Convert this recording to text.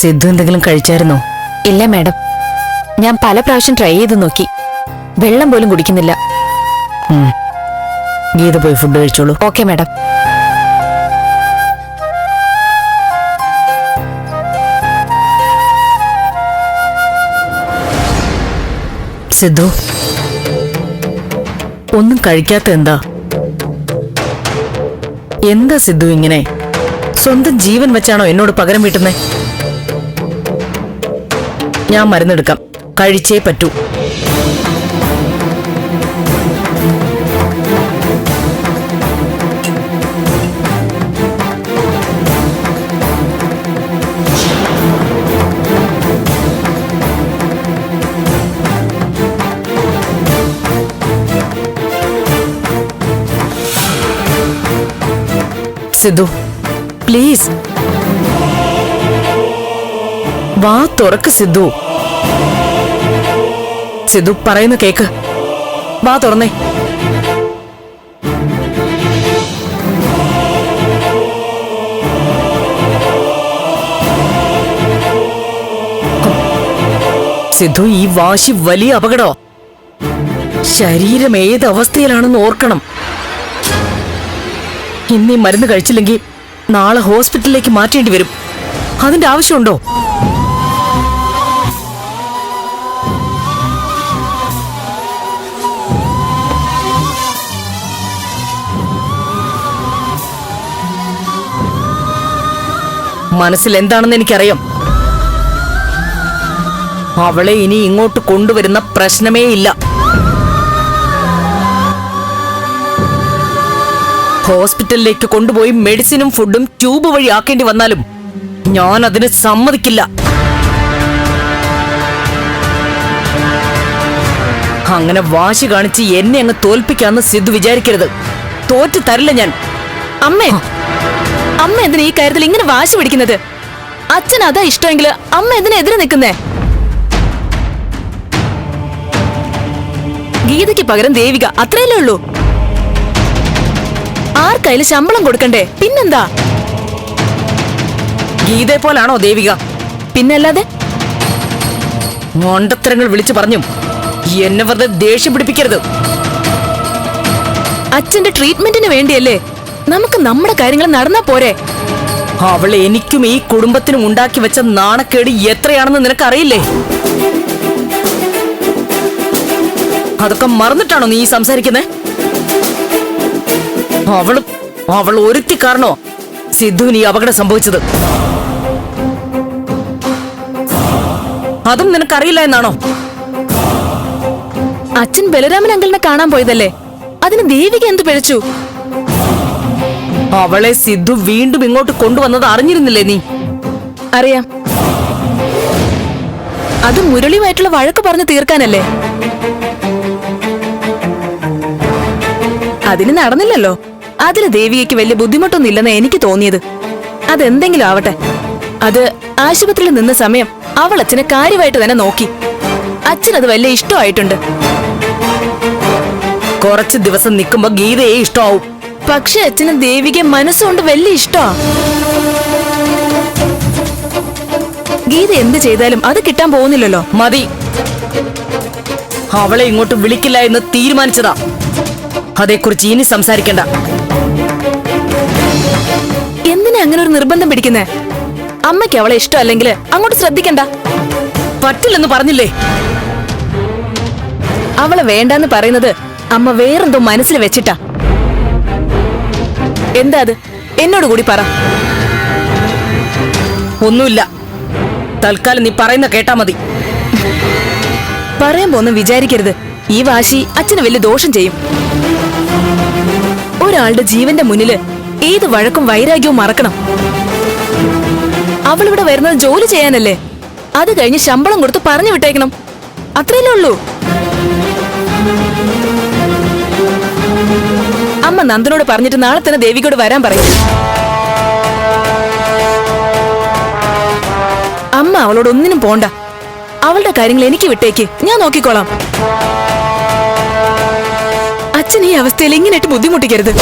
സിദ്ധു എന്തെങ്കിലും കഴിച്ചായിരുന്നോ? ഇല്ല മാഡം. ഞാൻ പല പ്രാവശ്യം ട്രൈ ചെയ്ത് നോക്കി. വെള്ളം പോലും കുടിക്കുന്നില്ല. ഗീത പോയി ഫുഡ് കഴിച്ചോളൂ. Okay madam. സിദ്ധു ഒന്നും കഴിക്കാത്ത എന്താ? എന്താ സിദ്ധു ഇങ്ങനെ? സ്വന്തം ജീവൻ വെച്ചാണോ എന്നോട് പകരം വീട്ടുന്നേ? ഞാൻ മരുന്നെടുക്കാം. കഴിച്ചേ പറ്റൂ. സിദ്ധു പ്ലീസ്. വാ തുറക്ക് സിദ്ധു. സിദ്ധു പറയുന്ന കേക്ക്. വാ തുറന്നേ. സിദ്ധു ഈ വാശി വലിയ അപകടോ ശരീരം ഏത് അവസ്ഥയിലാണെന്ന് ഓർക്കണം. ഇന്നീ മരുന്ന് കഴിച്ചില്ലെങ്കിൽ നാളെ ഹോസ്പിറ്റലിലേക്ക് മാറ്റേണ്ടി വരും. അതിന്റെ ആവശ്യമുണ്ടോ? മനസ്സിൽ എന്താണെന്ന് എനിക്കറിയാം. അവളെ ഇനി ഇങ്ങോട്ട് കൊണ്ടുവരുന്ന പ്രശ്നമേ ഇല്ല. ഹോസ്പിറ്റലിലേക്ക് കൊണ്ടുപോയി മെഡിസിനും ഫുഡും ട്യൂബ് വഴി ആക്കേണ്ടി വന്നാലും ഞാൻ അതിന് സമ്മതിക്കില്ല. അങ്ങനെ വാശി കാണിച്ച് എന്നെ അങ്ങ് തോൽപ്പിക്കാന്ന് സിദ്ധു വിചാരിക്കരുത്. തോറ്റു തരില്ല ഞാൻ. അമ്മേ അമ്മ എന്തിനാ ഈ കാര്യത്തിൽ ഇങ്ങനെ വാശി പിടിക്കുന്നത്? അച്ഛൻ അതാ ഇഷ്ടമെങ്കിൽ അമ്മ എന്തിനാ എതിരെ നിൽക്കുന്നേ? ഗീതയ്ക്ക് പകരം ദേവിക അത്രയല്ലേ ഉള്ളൂ? ആർക്കതിൽ ശമ്പളം കൊടുക്കണ്ടേ? പിന്നെന്താ? ഗീതയെ പോലാണോ ദേവിക? പിന്നല്ലാതെ മണ്ടത്തരങ്ങൾ വിളിച്ചു പറഞ്ഞു എന്നെ വെറുതെ ദേഷ്യം പിടിപ്പിക്കരുത്. അച്ഛന്റെ ട്രീറ്റ്മെന്റിന് വേണ്ടിയല്ലേ? നമുക്ക് നമ്മുടെ കാര്യങ്ങൾ നടന്നാ പോരെ? അവൾ എനിക്കും ഈ കുടുംബത്തിനും ഉണ്ടാക്കി വെച്ച നാണക്കേട് എത്രയാണെന്ന് നിനക്കറിയില്ലേ? അതൊക്കെ മറന്നിട്ടാണോ നീ സംസാരിക്കുന്നത് സംസാരിക്കുന്നേ? അവൾ അവൾ ഒരുത്തി കാരണോ സിദ്ധുവിന് ഈ അപകടം സംഭവിച്ചത്? അതും നിനക്കറിയില്ല എന്നാണോ? അച്ഛൻ ബലരാമൻ അങ്കിളിനെ കാണാൻ പോയതല്ലേ? അതിന് ദേവിക എന്ത് പിഴച്ചു അവളെ സിദ്ധു വീണ്ടും ഇങ്ങോട്ട് കൊണ്ടുവന്നത് അറിഞ്ഞിരുന്നില്ലേ നീ? അറിയാം. അത് മുരളിയുമായിട്ടുള്ള വഴക്ക് പറഞ്ഞു തീർക്കാനല്ലേ? അതിന് നടന്നില്ലല്ലോ. അതിന് ദേവികയ്ക്ക് വലിയ ബുദ്ധിമുട്ടൊന്നും ഇല്ലെന്ന് എനിക്ക് തോന്നിയത്. അതെന്തെങ്കിലും ആവട്ടെ. അത് ആശുപത്രിയിൽ നിന്ന സമയം അവൾ അച്ഛനെ കാര്യമായിട്ട് തന്നെ നോക്കി. അച്ഛനത് വലിയ ഇഷ്ടമായിട്ടുണ്ട്. കുറച്ച് ദിവസം നിൽക്കുമ്പോ ഗീതയെ ഇഷ്ടമാവും. പക്ഷെ അച്ഛന് ദേവിക മനസ്സുകൊണ്ട് വലിയ ഇഷ്ടമാ ഗീത എന്ത് ചെയ്താലും അത് കിട്ടാൻ പോകുന്നില്ലല്ലോ. മതി. അവളെ ഇങ്ങോട്ട് വിളിക്കില്ല എന്ന് തീരുമാനിച്ചതാ. അതേക്കുറിച്ച് ഇനി സംസാരിക്കണ്ട. എന്തിനാ അങ്ങനെ ഒരു നിർബന്ധം പിടിക്കുന്നേ? അമ്മയ്ക്ക് അവളെ ഇഷ്ടമല്ലെങ്കിൽ അങ്ങോട്ട് ശ്രദ്ധിക്കണ്ട. പറ്റില്ലെന്ന് പറഞ്ഞില്ലേ? അവളെ വേണ്ടെന്ന് പറയുന്നത് അമ്മ വേറെന്തോ മനസ്സിൽ വെച്ചിട്ടാ. എന്താ അത്? എന്നോട് കൂടി പറ. ഒന്നുമില്ല. തൽക്കാലം നീ പറയുന്ന കേട്ടാ മതി. പറയുമ്പോ ഒന്നും വിചാരിക്കരുത്. ഈ വാശി അച്ഛന് വലിയ ദോഷം ചെയ്യും. ഒരാളുടെ ജീവന്റെ മുന്നിൽ ഏത് വഴക്കും വൈരാഗ്യവും മറക്കണം. അവളിവിടെ വരുന്നത് ജോലി ചെയ്യാനല്ലേ? അത് കഴിഞ്ഞ് ശമ്പളം കൊടുത്ത് പറഞ്ഞു വിട്ടേക്കണം. അത്രയല്ലേ ഉള്ളൂ. അമ്മ നന്ദനോട് പറഞ്ഞിട്ട് നാളെ തന്നെ ദേവികയോട് വരാൻ പറയും. അമ്മ അവളോട് ഒന്നിനും പോണ്ട. അവളുടെ കാര്യങ്ങൾ എനിക്ക് വിട്ടേക്ക്. ഞാൻ നോക്കിക്കോളാം. അച്ഛൻ ഈ അവസ്ഥയിൽ ഇങ്ങനെയിട്ട് ബുദ്ധിമുട്ടിക്കരുത്.